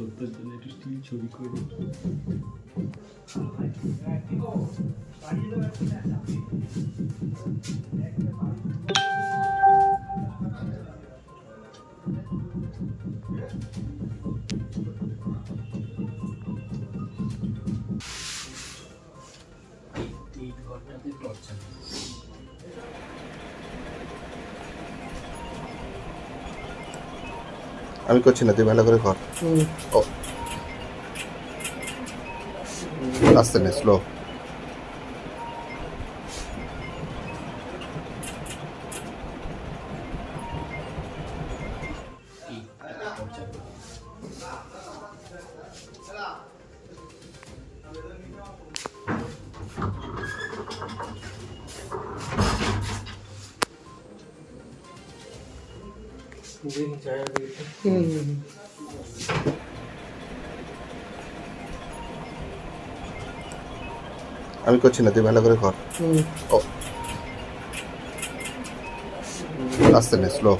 সত্যের জন্য একটু স্টিল ছবি করে এই ঘরটাতে টর্চার আমি করছি না তুই ভালো করে কর। ও। আস্তে নে স্লো আমি করছি না তুই ভালো করে কর ও আস্তে নে স্লো